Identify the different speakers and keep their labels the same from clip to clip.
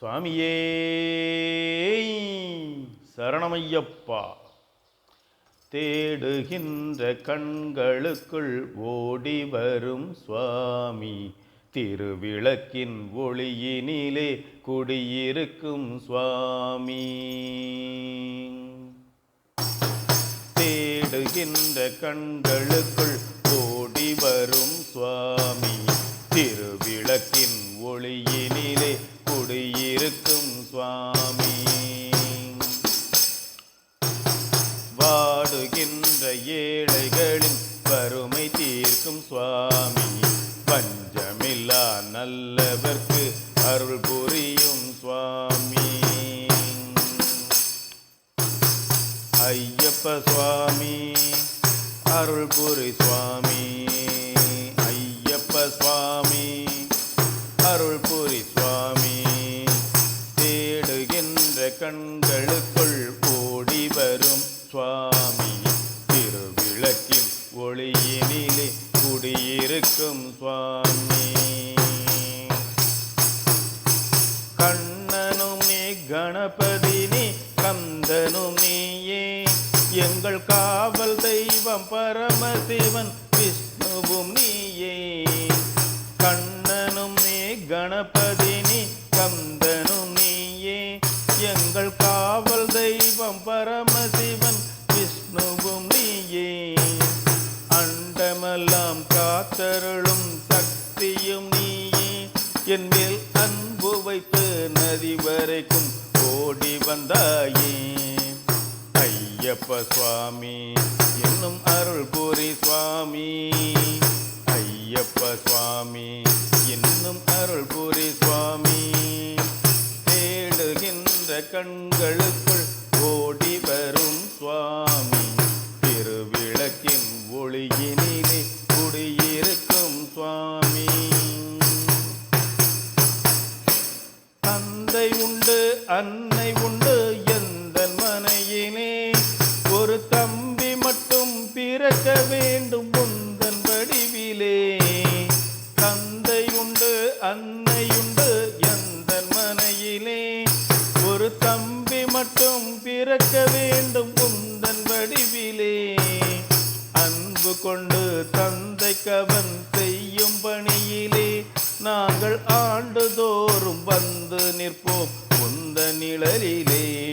Speaker 1: சுவாமியே சரணமையப்பா. தேடுகின்ற கண்களுக்குள் ஓடி வரும் சுவாமி. திருவிளக்கின் ஒளியினிலே குடியிருக்கும் சுவாமி. தேடுகின்ற கண்களுக்குள் ஓடி வரும் சுவாமி. திருவிளக்கின் ஒளியில் வாடுகின்ற ஏழைகளின் வறுமை தீர்க்கும் சுவாமி. பஞ்சமில்லா நல்லவர்க்கு அருள் புரியும் சுவாமி. ஐயப்ப சுவாமி அருள் புரி சுவாமி. ஐயப்ப சுவாமி அருள் புரி சுவாமி. தேடுகின்ற கண்களுக்குள் ஓடி வரும் சுவாமி. இருக்கும் சுவாமி. கண்ணனும் நீ கணபதி நீ கந்தனும் நீயே எங்கள் காவல் தெய்வம் பரமசிவன் விஷ்ணுவும் நீயே. கண்ணனும் நீ கணபதி நீ கந்தனும் அண்டமெல்லாம் காத்தருளும் சக்தியும் நீயே. என் மேல் அன்பு வைத்து நதி வரைக்கும் ஓடி வந்தாயே. ஐயப்ப சுவாமி என்னும் அருள் புரி சுவாமி. ஐயப்ப சுவாமி என்னும் அருள் புரி சுவாமி. தேடுகின்ற கண்கள் தந்தை உண்டு அன்னை உண்டு எந்த மனையினே. ஒரு தம்பி மட்டும் பிறக்க வேண்டும் முந்தன் வடிவிலே. தந்தை உண்டு அன்னை உண்டு எந்த மனையிலே ஒரு தம்பி மட்டும் பிறக்க வேண்டும் முந்தன் வடிவிலே. அன்பு கொண்டு தந்தைக்கு அவன் செய்யும் பணியிலே நாங்கள் ஆ நிற்போம். உந்த நிழலிலே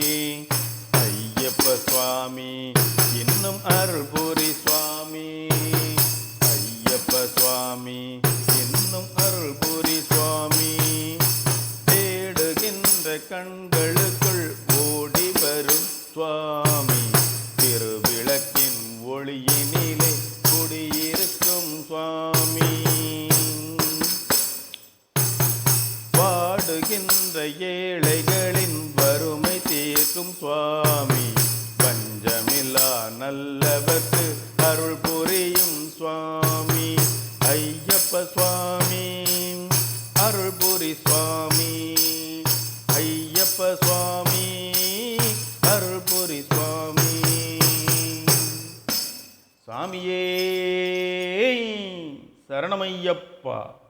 Speaker 1: சுவாமி. பஞ்சமிலா நல்லவர்க்கு அருள் புரியும் சுவாமி. ஐயப்ப சுவாமி. அருள் புரி சுவாமி. ஐயப்ப சுவாமி. அருள் புரி சுவாமி. சாமியே சரணமையப்பா.